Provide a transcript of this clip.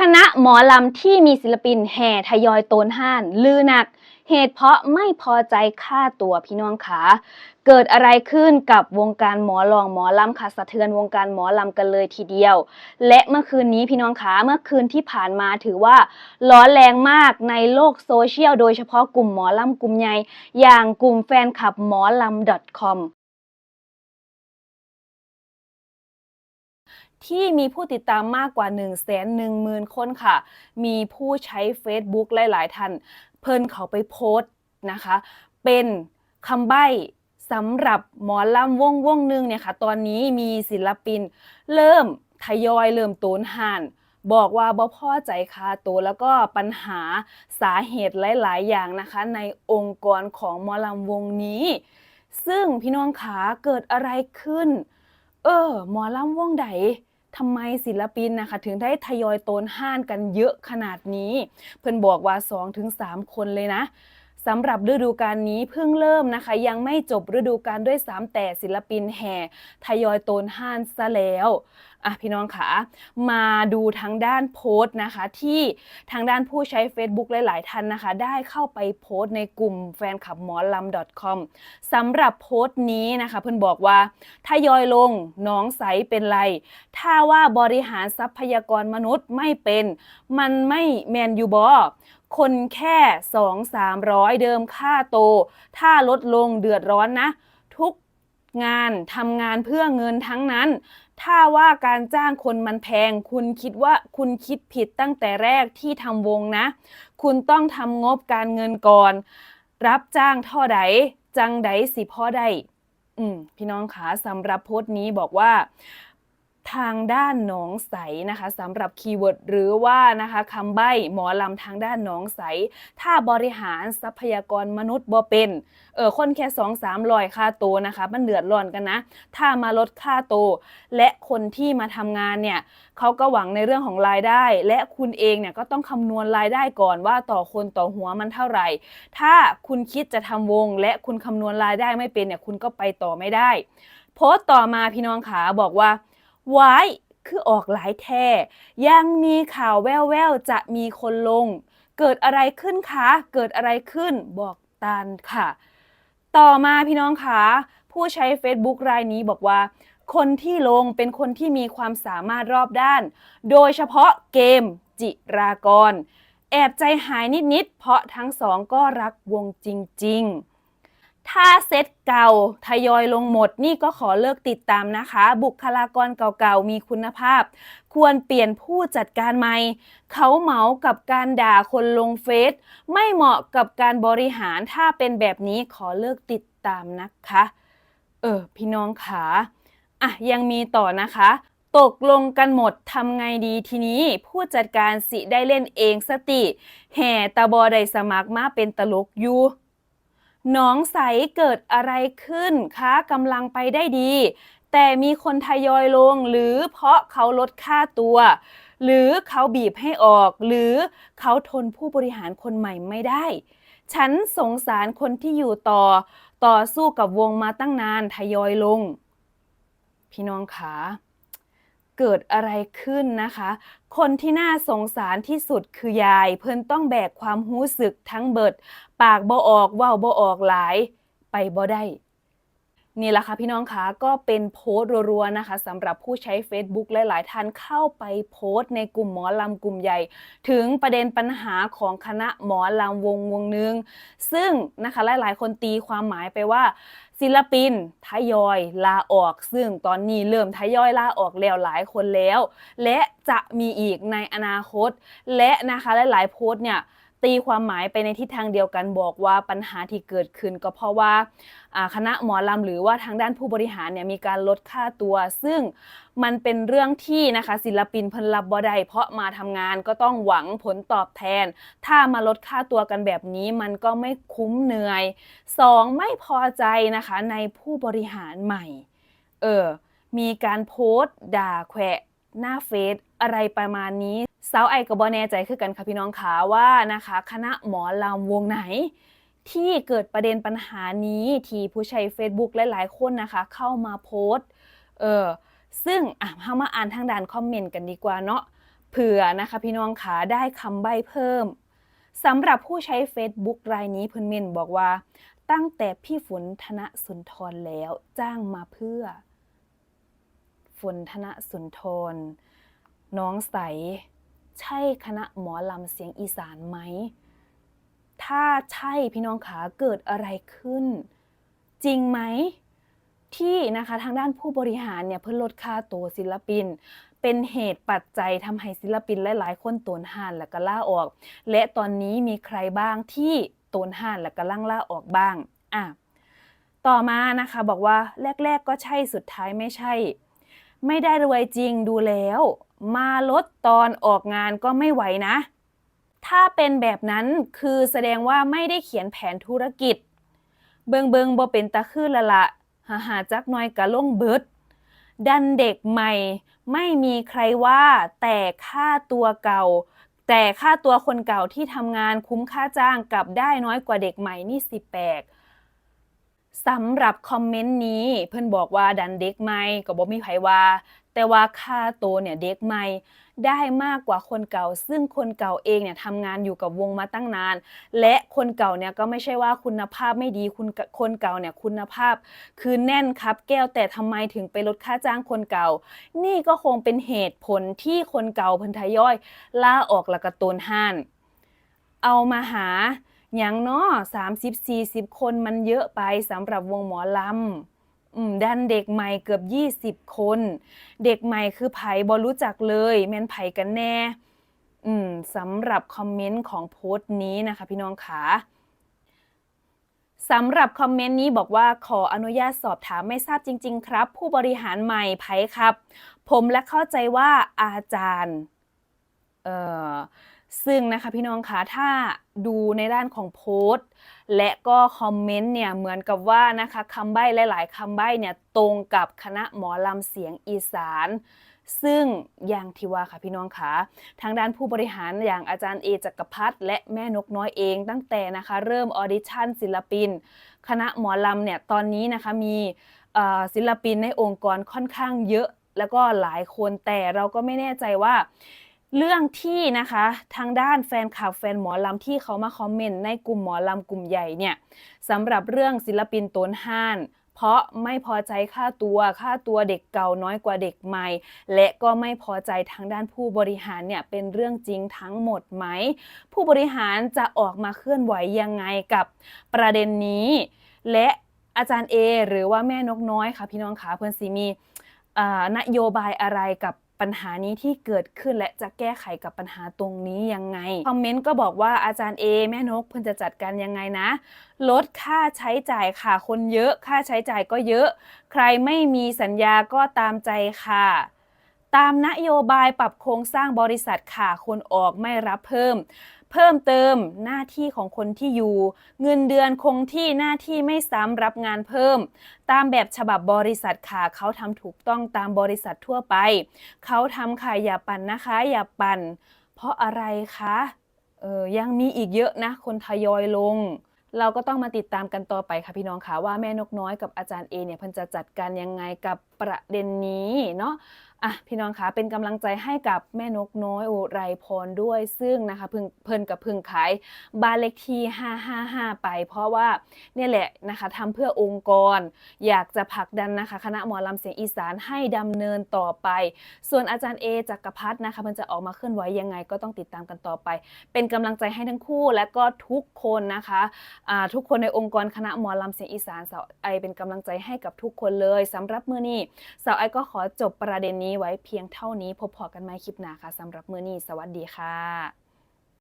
คณะหมอลำที่มีศิลปินแห่ทยอยโตนห้าน ลือหนัก เหตุเพราะไม่พอใจค่าตัวพี่น้องขา เกิดอะไรขึ้นกับวงการหมอลองหมอลำค่ะสะเทือนวงการหมอลำกันเลยทีเดียว และเมื่อคืนนี้พี่น้องขาเมื่อคืนที่ผ่านมาถือว่าร้อนแรงมากในโลกโซเชียลโดยเฉพาะกลุ่มหมอลำกลุ่มใหญ่อย่างกลุ่มแฟนคลับหมอลำ .com ที่มีผู้ติดตามมากกว่า 1 1 0 0 0 0 คนค่ะ มีผู้ใช้ Facebook หลาย ๆ ท่านเพิ่นเขาไปโพสต์นะคะ เป็นคำใบ้สำหรับหมอลำวงวงหนึ่งเนี่ยค่ะ ตอนนี้มีศิลปินเริ่มทยอยเริ่มตูนห่านบอกว่าบ่พอใจคาตัวแล้วก็ปัญหาสาเหตุหลาย ๆ อย่างนะคะ ในองค์กรของหมอลำวงนี้ ซึ่งพี่น้องขาเกิดอะไรขึ้น เออหมอลำวงใด ทำไมศิลปินนะคะถึงได้ทยอยโตนห้านกันเยอะขนาดนี้ เพื่อนบอกว่า 2-3 คนเลยนะ สำหรับฤดูกาลนี้เพิ่งเริ่มนะคะ ยังไม่จบฤดูกาลด้วยซ้ำแต่ศิลปินแห่ทยอยโตนห้านซะแล้วอะพี่น้องคะมาดูทางด้านโพสต์นะคะ ที่ทางด้านผู้ใช้ Facebook หลาย ๆ ท่านนะคะ ได้เข้าไปโพสต์ในกลุ่มแฟนคลับหมอลำ .com สำหรับโพสต์นี้นะคะ เพิ่อนบอกว่าทยอยลงน้องใสเป็นไร ถ้าว่าบริหารทรัพยากรมนุษย์ไม่เป็น มันไม่แมนยูบอ คนแค่สองสามร้อยเดิมค่าโต ถ้าลดลงเดือดร้อนนะ ทุกงานทำงานเพื่อเงินทั้งนั้น ถ้าว่าการจ้างคนมันแพง คุณคิดว่าคุณคิดผิดตั้งแต่แรกที่ทำวงนะ คุณต้องทำงบการเงินก่อน รับจ้างเท่าใดจังใดสิพ่อได้อืมพี่น้องคะสำหรับโพสต์นี้บอกว่า ทางด้านหนองใสนะคะสำหรับคีย์เวิร์ดหรือว่านะคะคำใบ้หมอลำทางด้านหนองใส ถ้าบริหารทรัพยากรมนุษย์บ่เป็นเออคนแค่สองสามร้อยค่าโตวนะคะมันเดือดร้อนกันนะ ถ้ามาลดค่าโตวและคนที่มาทำงานเนี่ยเขาก็หวังในเรื่องของรายได้ และคุณเองเนี่ยก็ต้องคำนวณรายได้ก่อนว่าต่อคนต่อหัวมันเท่าไหร่ ถ้าคุณคิดจะทำวง และคุณคำนวณรายได้ไม่เป็นเนี่ยคุณก็ไปต่อไม่ได้ โพสต์ต่อมาพี่น้องขาบอกว่า ไว้คือออกหลายแท่ยังมีข่าวแว่วๆ จะมีคนลง เกิดอะไรขึ้นคะ เกิดอะไรขึ้นบอกตาลค่ะ ต่อมาพี่น้องคะผู้ใช้ Facebook รายนี้บอกว่า คนที่ลงเป็นคนที่มีความสามารถรอบด้าน โดยเฉพาะเกมจิรากร แอบใจหายนิดๆ เพราะทั้งสองก็รักวงจริง ๆ ถ้าเซตเก่าทยอยลงหมดนี่ก็ขอเลิกติดตามนะคะ บุคลากรเก่าๆ มีคุณภาพ ควรเปลี่ยนผู้จัดการใหม่ เขาเหมากับการด่าคนลงเฟซไม่เหมาะกับการบริหารถ้าเป็นแบบนี้ขอเลิกติดตามนะคะ เออ พี่น้องขาอะยังมีต่อนะคะ ตกลงกันหมดทำไงดีทีนี้ ผู้จัดการสิได้เล่นเองสติ แห่ตาบอได้สมัครมาเป็นตลกอยู่ น้องใสเกิดอะไรขึ้นคะกำลังไปได้ดี แต่มีคนทยอยลงหรือเพราะเขาลดค่าตัว หรือเขาบีบให้ออก หรือเขาทนผู้บริหารคนใหม่ไม่ได้ ฉันสงสารคนที่อยู่ต่อ ต่อสู้กับวงมาตั้งนานทยอยลง พี่น้องคะ เกิดอะไรขึ้นนะคะ คนที่น่าสงสารที่สุดคือยาย เพิ่นต้องแบกความหู้สึกทั้งเบิด ปากบ่ออกเว้าบ่ออกหลาย ไปบ่ได้ นี่แหละค่ะพี่น้องคะก็เป็นโพสต์รัวๆนะคะสำหรับผู้ใช้ Facebook หลายๆท่านเข้าไปโพสต์ในกลุ่มหมอลำกลุ่มใหญ่ ถึงประเด็นปัญหาของคณะหมอลำวงวงหนึ่งซึ่งนะคะหลายๆ คนตีความหมายไปว่า ศิลปินทยอยลาออก ซึ่งตอนนี้เริ่มทยอยลาออกแล้วหลายคนแล้ว และจะมีอีกในอนาคต และนะคะหลายๆโพสต์เนี่ย ตีความหมายไปในทิศทางเดียวกันบอกว่าปัญหาที่เกิดขึ้น ก็เพราะว่าคณะหมอลำหรือว่าทางด้านผู้บริหารเนี่ยมีการลดค่าตัว ซึ่งมันเป็นเรื่องที่นะคะศิลปินเพิ่นรับบ่ได้เพราะมาทำงานก็ต้องหวังผลตอบแทน ถ้ามาลดค่าตัวกันแบบนี้มันก็ไม่คุ้มเหนื่อยสองไม่พอใจนะคะในผู้บริหารใหม่ เออมีการโพสต์ด่าแขวะหน้าเฟซอะไรประมาณนี้ สาวไอกับบอแน่ใจคือกันค่ะพี่น้องขาว่านะคะ คณะหมอลำวงไหน ที่เกิดประเด็นปัญหานี้ที่ผู้ใช้ Facebook หลายๆ คนนะคะ เข้ามาโพสต์เออซึ่งอะเฮามาอ่านทางด้านคอมเมนต์กันดีกว่าเนาะเผื่อนะคะพี่น้องขาได้คำใบ้เพิ่มสำหรับผู้ใช้ Facebook รายนี้เพิ่อนเมนบอกว่า ตั้งแต่พี่ฝนธนสุนทรแล้วจ้างมาเพื่อ ฝนธนสุนทรน้องใส ใช่คณะหมอลำเสียงอีสานไหม ถ้าใช่พี่น้องขาเกิดอะไรขึ้น จริงไหมที่นะคะทางด้านผู้บริหารเนี่ยเพิ่นลดค่าตัวศิลปิน เป็นเหตุปัจจัยทำให้ศิลปินหลายๆ คนตนห่านและก็ล่าออก และตอนนี้มีใครบ้างที่ตนห่านและก็ล่างล่าออกบ้างอะต่อมานะคะบอกว่าแรก ๆ ก็ใช่สุดท้ายไม่ใช่ ไม่ได้รวยจริงดูแล้ว มาลดตอนออกงานก็ไม่ไหวนะ ถ้าเป็นแบบนั้นคือแสดงว่าไม่ได้เขียนแผนธุรกิจ เบิงเบิงบ่เป็นตะคือละละหาหาจักน่อยกะล่งเบิด ดันเด็กใหม่ ไม่มีใครว่าแต่ค่าตัวเก่า แต่ค่าตัวคนเก่าที่ทำงานคุ้มค่าจ้างกลับได้น้อยกว่าเด็กใหม่นี่สิแปลก สำหรับคอมเมนต์นี้เพิ่อนบอกว่าดันเด็กใหม่ก็บ่มีไผว่า แต่ว่าค่าตัวเนี่ยเด็กใหม่ได้มากกว่าคนเก่า ซึ่งคนเก่าเองเนี่ยทำงานอยู่กับวงมาตั้งนาน และคนเก่าเนี่ยก็ไม่ใช่ว่าคุณภาพไม่ดีคุณคนเก่าเนี่ยคุณภาพ คือแน่นครับ แก้วแต่ทำไมถึงไปลดค่าจ้างคนเก่า นี่ก็คงเป็นเหตุผลที่คนเก่าเพันทยอยล่าออกละกระตูนห้าน เอามาหา อย่างเน้อสามสิบสี่สิบคนมันเยอะไปสำหรับวงหมอลำดันเด็กใหม่เกือบยี่สิบคน เด็กใหม่คือไผ่บอรู้จักเลย แม่นไผ่กันแน่สำหรับคอมเมนต์ของโพสต์นี้นะคะพี่น้องขาสำหรับคอมเมนต์นี้บอกว่าขออนุญาตสอบถามไม่ทราบจริง ๆ ครับ ผู้บริหารใหม่ไผ่ครับ ผมและเข้าใจว่าอาจารย์ เอ่อ ซึ่งนะคะพี่น้องคะถ้าดูในด้านของโพสต์ และก็คอมเมนต์เนี่ยเหมือนกับว่านะคะคำใบ้หลาย ๆคำใบ้เนี่ยตรงกับคณะหมอลำเสียงอีสาน ซึ่งอย่างที่ว่าค่ะพี่น้องคะทางด้านผู้บริหารอย่างอาจารย์เอจักรพัฒน์และแม่นกน้อยเองตั้งแต่นะคะเริ่มออดิชั่นศิลปิน คณะหมอลำเนี่ยตอนนี้นะคะมีศิลปินในองค์กรค่อนข้างเยอะแล้วก็หลายคนแต่เราก็ไม่แน่ใจว่า เรื่องที่นะคะทางด้านแฟนคลับแฟนหมอลำที่เขามาคอมเมนต์ในกลุ่มหมอลำกลุ่มใหญ่เนี่ยสำหรับเรื่องศิลปินโตนห้าน เพราะไม่พอใจค่าตัวค่าตัวเด็กเก่าน้อยกว่าเด็กใหม่ และก็ไม่พอใจทางด้านผู้บริหารเนี่ยเป็นเรื่องจริงทั้งหมดไหม ผู้บริหารจะออกมาเคลื่อนไหวยังไงกับประเด็นนี้ และอาจารย์เอหรือว่าแม่นกน้อยค่ะพี่น้องขาเพื่อนสีมีนโยบายอะไรกับ ปัญหานี้ที่เกิดขึ้นและจะแก้ไขกับปัญหาตรงนี้ยังไง คอมเมนต์ก็บอกว่าอาจารย์เอแม่นกเพิ่นจะจัดการยังไงนะ ลดค่าใช้จ่ายค่ะ คนเยอะค่าใช้จ่ายก็เยอะ ใครไม่มีสัญญาก็ตามใจค่ะตามนโยบายปรับโครงสร้างบริษัทค่ะคนออกไม่รับเพิ่ม เพิ่มเติมหน้าที่ของคนที่อยู่ เงินเดือนคงที่หน้าที่ไม่ซ้ำรับงานเพิ่ม ตามแบบฉบับบริษัทค่ะเขาทำถูกต้องตามบริษัททั่วไป เขาทำค่ะอย่าปั่นนะคะ อย่าปั่น เพราะอะไรคะเออยังมีอีกเยอะนะ คนทยอยลง เราก็ต้องมาติดตามกันต่อไปค่ะพี่น้องค่ะว่าแม่นกน้อยกับอาจารย์เอเนี่ยเพิ่นจะจัดการยังไงกับประเด็นนี้เนาะ อะพี่น้องคะเป็นกำลังใจให้กับแม่นกน้อยอุไรพรด้วยซึ่งนะคะเพิ่งเพิ่นกับเพิ่งขายบ้านเลขที่ 555 ไป เพราะว่าเนี่ยแหละนะคะทำเพื่อองค์กร อยากจะผลักดันนะคะ คณะหมอลำเสียงอีสานให้ดำเนินต่อไป ส่วนอาจารย์เอจักรพัฒน์นะคะเพิ่นจะออกมาเคลื่อนไหวยังไงก็ต้องติดตามกันต่อไป เป็นกำลังใจให้ทั้งคู่และก็ทุกคนนะคะอ่าทุกคนในองค์กรคณะหมอลำเสียงอีสานสาวไอเป็นกำลังใจให้กับทุกคนเลยสำหรับมื้อนี้สาวไอก็ขอจบประเด็นนี้นี้ไว้เพียงเท่านี้พบพอกันใหม่คลิปหน้าค่ะสำหรับมื้อนี้สวัสดีค่ะ